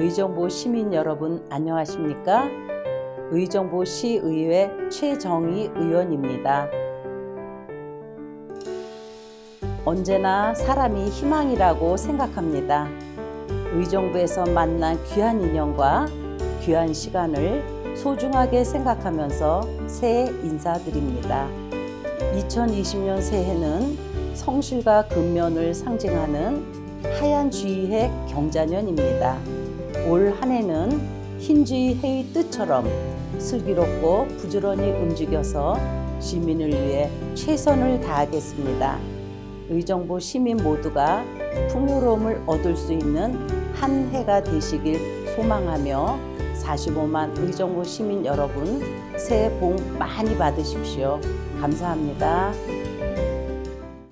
의정부 시민 여러분 안녕하십니까? 의정부 시의회 최정희 의원입니다. 언제나 사람이 희망이라고 생각합니다. 의정부에서 만난 귀한 인연과 귀한 시간을 소중하게 생각하면서 새해 인사드립니다. 2020년 새해는 성실과 근면을 상징하는 하얀 쥐의 경자년입니다. 올 한 해는 흰쥐 해의 뜻처럼 슬기롭고 부지런히 움직여서 시민을 위해 최선을 다하겠습니다. 의정부 시민 모두가 풍요로움을 얻을 수 있는 한 해가 되시길 소망하며 45만 의정부 시민 여러분 새해 복 많이 받으십시오. 감사합니다.